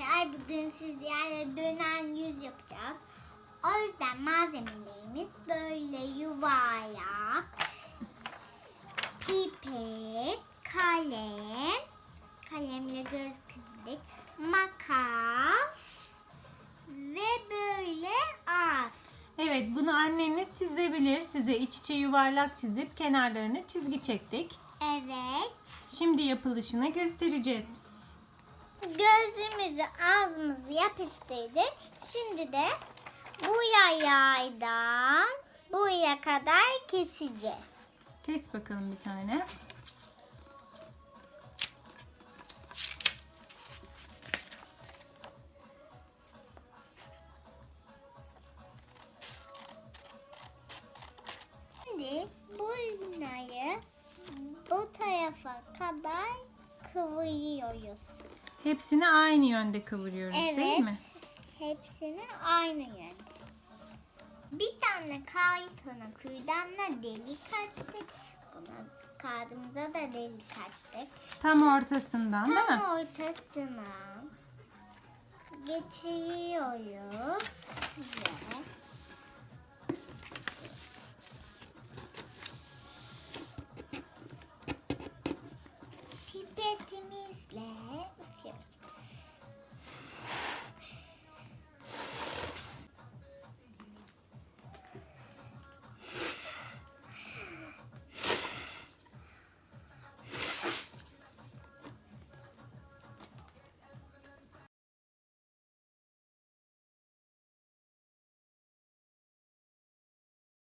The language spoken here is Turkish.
arkadaşlar bugün sizlerle dönen yüz yapacağız. O yüzden malzemelerimiz böyle yuvarlak, pipet, kalem, kalemle göz çizdik, makas ve böyle ağız. Evet bunu anneniz çizebilir. Size iç içe yuvarlak çizip kenarlarına çizgi çektik. Evet. Şimdi yapılışını göstereceğiz. Gözümüzü ağzımızı yapıştırdık. Şimdi de bu yayaydan buraya kadar keseceğiz. Kes bakalım bir tane. Şimdi bunları bu tarafa kadar kıvırıyoruz. Hepsini aynı yönde kıvırıyoruz Evet. değil mi? Hepsini aynı yönde. Bir tane kartona kürdanla delik açtık. Buna kağıdımıza da delik açtık. Tam ortasından değil Tam mi? ortasına geçiriyoruz. Ve pipetimizle Görüşürüz.